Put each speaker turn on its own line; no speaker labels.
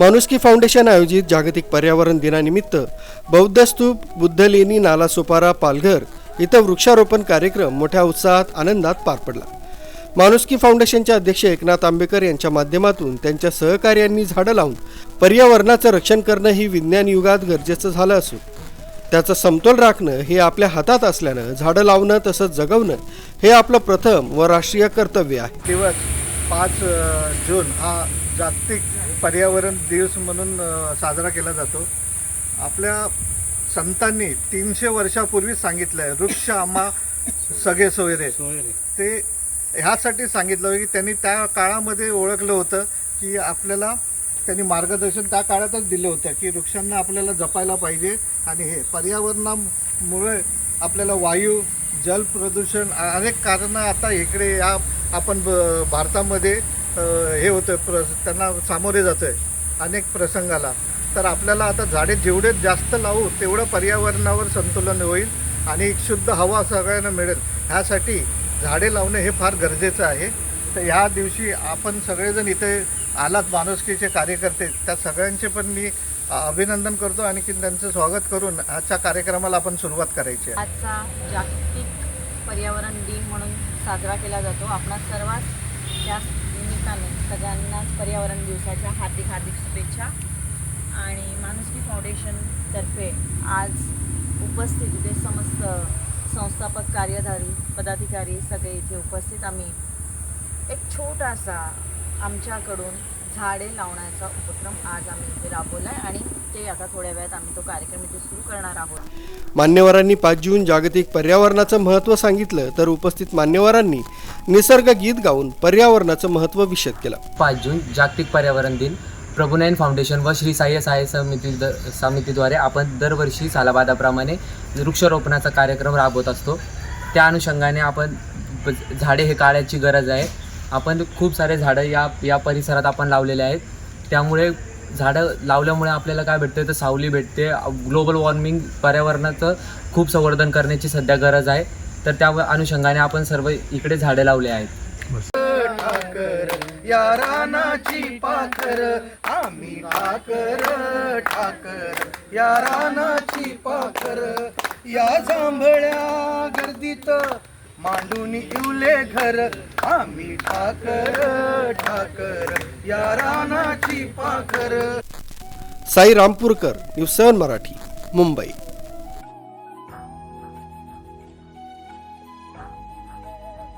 मानुस्की foundation आयोजित जागतिक पर्यावरण दिनानिमित्त बौद्धस्तूप बुद्धलेणी नालासोपारा पालघर इथं वृक्षारोपण कार्यक्रम मोठ्या उत्साहात आनंदात पार पडला. माणुसकी फाउंडेशनचे अध्यक्ष एकनाथ आंबेकर यांच्या माध्यमातून त्यांच्या सहकार्यांनी झाडं लावून पर्यावरणाचं रक्षण करणं ही विज्ञान युगात गरजेचं झालं असून त्याचा समतोल राखणं हे आपल्या हातात असल्यानं झाडं लावणं तसंच जगवणं हे आपलं प्रथम व राष्ट्रीय कर्तव्य आहे.
दिवस पाच जून हा जागतिक पर्यावरण दिवस म्हणून साजरा केला जातो. आपल्या संतांनी तीनशे वर्षापूर्वी सांगितलं आहे वृक्ष आम्हा सगळे सोयरे. ते ह्यासाठी सांगितलं की त्यांनी त्या काळामध्ये ओळखलं होतं की आपल्याला त्यांनी मार्गदर्शन त्या काळातच दिलं होतं की वृक्षांना आपल्याला जपायला पाहिजे आणि हे पर्यावरणामुळे आपल्याला वायू जल प्रदूषण अनेक कारणं आता इकडे या आपण ब- भारतामध्ये हे होतं प्र त्यांना सामोरे जातो आहे अनेक प्रसंगाला. तर आपल्याला आता झाडे जेवढे जास्त लावू तेवढं पर्यावरणावर संतुलन होईल आणि एक शुद्ध हवा सगळ्यांना मिळेल. ह्यासाठी झाडे लावणं हे फार गरजेचं आहे. तर ह्या दिवशी आपण सगळेजण इथे आलात माणुसकीचे कार्यकर्ते. त्या सगळ्यांचे पण मी अभिनंदन करतो आणि की त्यांचं स्वागत करून आजच्या कार्यक्रमाला आपण सुरुवात करायची आहे.
आजचा जागतिक पर्यावरण दिन म्हणून साजरा केला जातो. आपणा सर्वात त्या निमित्ताने सगळ्यांनाच पर्यावरण दिवसाच्या हार्दिक हार्दिक शुभेच्छा. आणि माणुसकी फाउंडेशनतर्फे आज उपस्थित इथे समस्त संस्थापक कार्यधारी पदाधिकारी सगळे इथे उपस्थित. आम्ही एक छोटासा आमच्याकडून झाडे लावण्याचा उपक्रम आज आम्ही इथे राबवला आहे आणि ते आता थोड्या वेळात आम्ही तो कार्यक्रम इथे सुरू करणार आहोत.
मान्यवरांनी पाच जून जागतिक पर्यावरणाचं महत्त्व सांगितलं तर उपस्थित मान्यवरांनी निसर्ग गीत गाऊन पर्यावरणाचं महत्त्व विशद केलं.
पाच जून जागतिक पर्यावरण दिन. प्रभुनयन फाउंडेशन व श्री साई साई समिती द समितीद्वारे आपण दरवर्षी सालाबादाप्रमाणे वृक्षारोपणाचा कार्यक्रम राबवत असतो. त्या अनुषंगाने आपण झाडे हे काळाची गरज आहे. आपण खूप सारे झाडं या या परिसरात आपण लावलेले आहेत. त्यामुळे झाडं लावल्यामुळे आपल्याला काय भेटतं तर सावली भेटते. ग्लोबल वॉर्मिंग पर्यावरणाचं खूप संवर्धन करण्याची सध्या गरज आहे. तर त्या अनुषंगाने आपण सर्व इकडे झाडे लावले आहेत.
ठाकर या रानाची पाखर आम्ही ठाकर ठाकर या रानाची पाखर या जांभळ्या गर्दीत मांडून इवले घर. आम्ही ठाकर ठाकर या रानाची पाखर.
Sai Rampurkar news seven Marathi Mumbai.